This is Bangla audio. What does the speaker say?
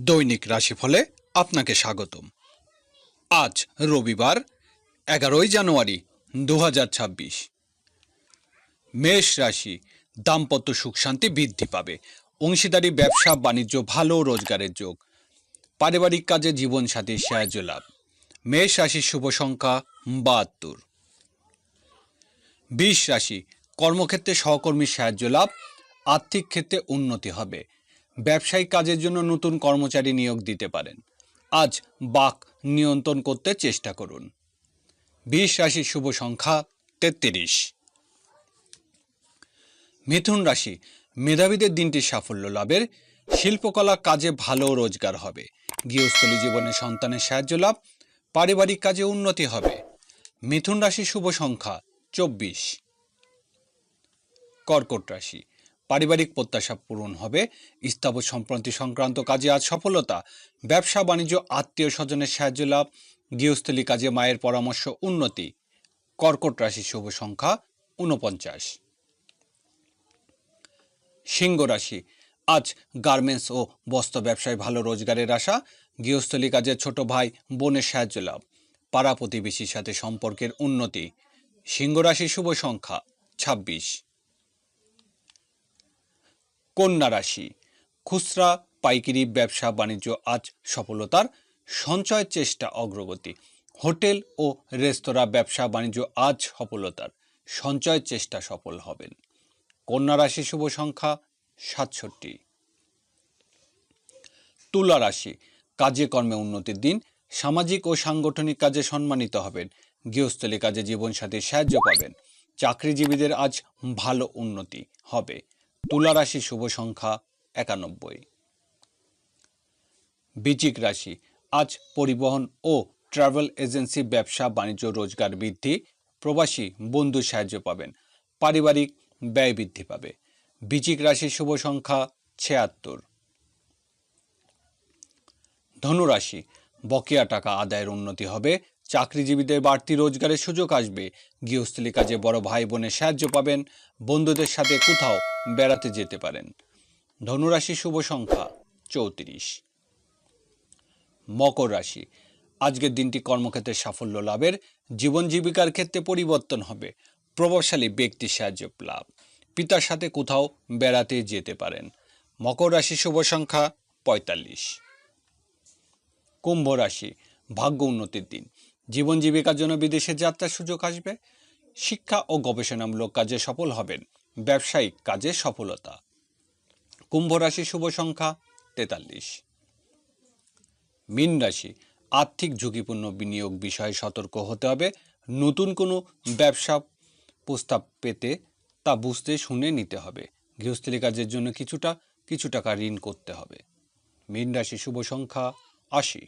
দৈনিক রাশিফলে আপনাকে স্বাগতম। আজ রবিবার, এগারোই জানুয়ারি দু মেষ রাশি, দাম্পত্য সুখ শান্তি বৃদ্ধি পাবে। অংশীদারি, ব্যবসা, বাণিজ্য, ভালো রোজগারের যোগ। পারিবারিক কাজে জীবনসাথীর সাহায্য লাভ মেষ রাশির শুভ সংখ্যা বাহাত্তর। বিশ রাশি, কর্মক্ষেত্রে সহকর্মীর সাহায্য লাভ আর্থিক ক্ষেত্রে উন্নতি হবে। ব্যবসায়িক কাজের জন্য নতুন কর্মচারী নিয়োগ দিতে পারেন। আজ বাক নিয়ন্ত্রণ করতে চেষ্টা করুন। বিশ রাশির শুভ সংখ্যা তেত্রিশ। মিথুন রাশি, মেধাবীদের দিনটি সাফল্য লাভের, শিল্পকলা কাজে ভালো রোজগার হবে, গৃহস্থলী জীবনে সন্তানের সাহায্য লাভ, পারিবারিক কাজে উন্নতি হবে। মিথুন রাশি শুভ সংখ্যা চব্বিশ। কর্কট রাশি পারিবারিক প্রত্যাশা পূরণ হবে। স্থাবর সম্প্রতি সংক্রান্ত কাজে আজ সফলতা। ব্যবসা, বাণিজ্য, আত্মীয় স্বজনের সাহায্য লাভ, গৃহস্থলী কাজে মায়ের পরামর্শ উন্নতি। কর্কট রাশি শুভ সংখ্যা ঊনপঞ্চাশ। সিংহ রাশি, আজ গার্মেন্টস ও বস্ত্র ব্যবসায় ভালো রোজগারের আশা। গৃহস্থলী কাজে ছোট ভাই, বোনের সাহায্য লাভ। পাড়া প্রতিবেশীর সাথে সম্পর্কের উন্নতি। সিংহ রাশি শুভ সংখ্যা ছাব্বিশ। কন্যা রাশি। খুচরা, পাইকারি ব্যবসা বাণিজ্য আজ সফলতার সঞ্চয়ের চেষ্টা অগ্রগতি। হোটেল ও রেস্তোরাঁ ব্যবসা বাণিজ্য আজ সফলতার সঞ্চয়ের চেষ্টা সফল হবেন। কন্যা রাশি শুভ সংখ্যা সাতষট্টি। তুলা রাশি, কাজে কর্মে উন্নতির দিন, সামাজিক ও সাংগঠনিক কাজে সম্মানিত হবেন, গৃহস্থলী কাজে জীবনসাথীর সাহায্য পাবেন, চাকরিজীবীদের আজ ভালো উন্নতি হবে। তুলা রাশি শুভ সংখ্যা একানব্বই। বৃচিক রাশি, আজ পরিবহন ও ট্রাভেল এজেন্সি ব্যবসা বাণিজ্য রোজগার বৃদ্ধি, প্রবাসী বন্ধু সাহায্য পাবেন, পারিবারিক ব্যয় বৃদ্ধি পাবে। বৃচিক রাশির শুভ সংখ্যা ছিয়াত্তর। ধনুরাশি, বকেয়া টাকা আদায়ের উন্নতি হবে চাকরিজীবীদের বাড়তি রোজগারের সুযোগ আসবে। গৃহস্থলী কাজে বড় ভাই বোনের সাহায্য পাবেন। বন্ধুদের সাথে কোথাও বেড়াতে যেতে পারেন। ধনুরাশি শুভ সংখ্যা চৌত্রিশ। মকর রাশি। আজকের দিনটি কর্মক্ষেত্রে সাফল্য লাভের, জীবন জীবিকার ক্ষেত্রে পরিবর্তন হবে। প্রভাবশালী ব্যক্তির সাহায্য লাভ। পিতার সাথে কোথাও বেড়াতে যেতে পারেন। মকর রাশি শুভ সংখ্যা পঁয়তাল্লিশ। কুম্ভ রাশি। ভাগ্য উন্নতির দিন। জীবন জীবিকার জন্য বিদেশে যাত্রার সুযোগ আসবে। শিক্ষা ও গবেষণামূলক কাজে সফল হবেন। ব্যবসায়িক কাজে সফলতা। কুম্ভ রাশি শুভ সংখ্যা তেতাল্লিশ। মীন রাশি, আর্থিক ঝুঁকিপূর্ণ বিনিয়োগ বিষয়ে সতর্ক হতে হবে। নতুন কোনো ব্যবসা প্রস্তাব পেতে তা বুঝতে শুনে নিতে হবে। গৃহস্থলী কাজের জন্য কিছুটা, কিছু টাকা ঋণ করতে হবে। মীন রাশি শুভ সংখ্যা আশি।